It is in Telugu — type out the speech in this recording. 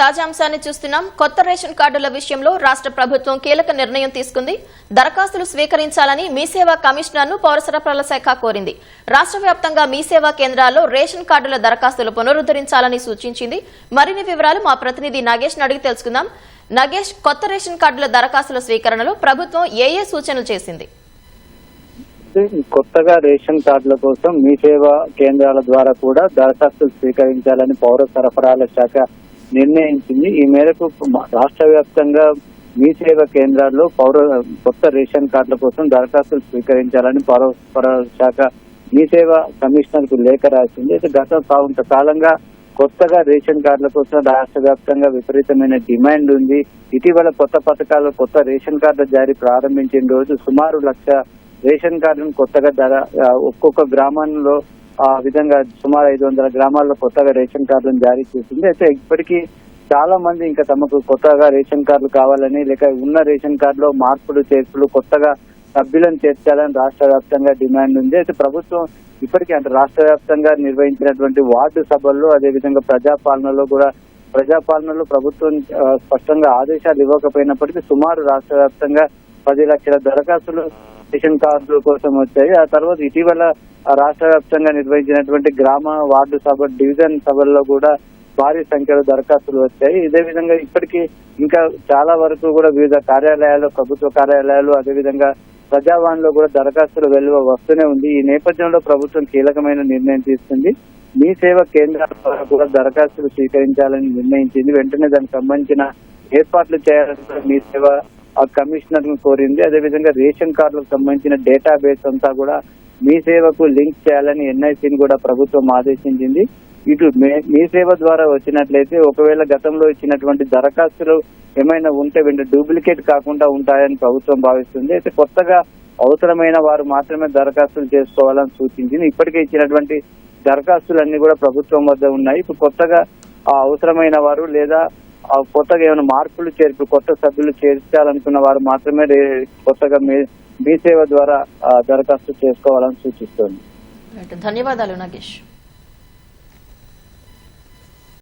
తాజా అంశాన్ని చూస్తున్నాం. కొత్త రేషన్ కార్డుల విషయంలో రాష్ట్ర ప్రభుత్వం కీలక నిర్ణయం తీసుకుంది. దరఖాస్తులు స్వీకరించాలని మీసేవా కమిషనర్ను పౌర సరఫరాల శాఖ కోరింది. రాష్ట్ర వ్యాప్తంగా మీసేవా కేంద్రాల్లో రేషన్ కార్డుల దరఖాస్తులు పునరుద్దరించాలని సూచించింది. మరిన్ని వివరాలు మా ప్రతినిధి నాగేష్ అడిగి తెలుసుకుందాం. నగేష్ కొత్త రేషన్ కార్డుల దరఖాస్తుల స్వీకరణలో ప్రభుత్వం ఏ ఏ సూచనలు చేసింది? కొత్తగా రేషన్ కార్డుల కోసం మీ సేవా కేంద్రాల ద్వారా కూడా దరఖాస్తులు స్వీకరించాలని పౌర సరఫరాల శాఖ నిర్ణయించింది. ఈ మేరకు రాష్ట్ర వ్యాప్తంగా మీ సేవ కేంద్రాల్లో పౌర కొత్త రేషన్ కార్డుల కోసం దరఖాస్తులు స్వీకరించాలని పౌర సరఫరాల శాఖ మీ సేవ కమిషనర్కు లేఖ రాసింది. అయితే గత కొంతకాలంగా కొత్తగా రేషన్ కార్డుల కోసం రాష్ట్ర వ్యాప్తంగా విపరీతమైన డిమాండ్ ఉంది. ఇటీవల కొత్త పథకాలు కొత్త రేషన్ కార్డుల జారీ ప్రారంభించిన రోజు సుమారు లక్ష రేషన్ కార్డును కొత్తగా ధర ఒక్కొక్క గ్రామంలో ఆ విధంగా సుమారు ఐదు వందల గ్రామాల్లో కొత్తగా రేషన్ కార్డులను జారీ చేసింది. అయితే ఇప్పటికీ చాలా మంది ఇంకా తమకు కొత్తగా రేషన్ కార్డులు కావాలని లేక ఉన్న రేషన్ కార్డులో మార్పులు చేర్పులు కొత్తగా సభ్యులను చేర్చాలని రాష్ట్ర వ్యాప్తంగా డిమాండ్ ఉంది. అయితే ప్రభుత్వం ఇప్పటికీ అంటే రాష్ట్ర వ్యాప్తంగా నిర్వహించినటువంటి వార్డు సభల్లో అదేవిధంగా ప్రజాపాలనలో కూడా ప్రజాపాలనలో ప్రభుత్వం స్పష్టంగా ఆదేశాలు ఇవ్వకపోయినప్పటికీ సుమారు రాష్ట్ర వ్యాప్తంగా పది లక్షల దరఖాస్తులు రేషన్ కార్డుల కోసం వచ్చాయి. ఆ తర్వాత ఇటీవల రాష్ట్ర వ్యాప్తంగా నిర్వహించినటువంటి గ్రామ వార్డు సభ డివిజన్ సభల్లో కూడా భారీ సంఖ్యలో దరఖాస్తులు వచ్చాయి. ఇదే విధంగా ఇప్పటికీ ఇంకా చాలా వరకు కూడా వివిధ కార్యాలయాలు ప్రభుత్వ కార్యాలయాలు అదేవిధంగా ప్రజావాణిలో కూడా దరఖాస్తులు వెలువ వస్తూనే ఉంది. ఈ నేపథ్యంలో ప్రభుత్వం కీలకమైన నిర్ణయం తీసుకుంది. మీ సేవ కేంద్రాల ద్వారా కూడా దరఖాస్తులు స్వీకరించాలని నిర్ణయించింది. వెంటనే దానికి సంబంధించిన ఏర్పాట్లు చేయాలని మీ సేవ ఆ కమిషనర్ను కోరింది. అదేవిధంగా రేషన్ కార్డులకు సంబంధించిన డేటా బేస్ అంతా కూడా మీ సేవకు లింక్ చేయాలని ఎన్ఐసిని కూడా ప్రభుత్వం ఆదేశించింది. ఇటు మీ సేవ ద్వారా వచ్చినట్లయితే ఒకవేళ గతంలో ఇచ్చినటువంటి దరఖాస్తులు ఏమైనా ఉంటే వెంట డూప్లికేట్ కాకుండా ఉంటాయని ప్రభుత్వం భావిస్తుంది. అయితే కొత్తగా అవసరమైన వారు మాత్రమే దరఖాస్తులు చేసుకోవాలని సూచించింది. ఇప్పటికే ఇచ్చినటువంటి దరఖాస్తులన్నీ కూడా ప్రభుత్వం వద్ద ఉన్నాయి. ఇప్పుడు కొత్తగా ఆ అవసరమైన వారు లేదా కొత్తగా ఏమైనా మార్పులు చేర్పు కొత్త సభ్యులు చేర్చాలనుకున్న వారు మాత్రమే కొత్తగా మీ మీ సేవ ద్వారా దరఖాస్తు చేసుకోవాలని సూచిస్తోంది. ధన్యవాదాలు నాగేష్.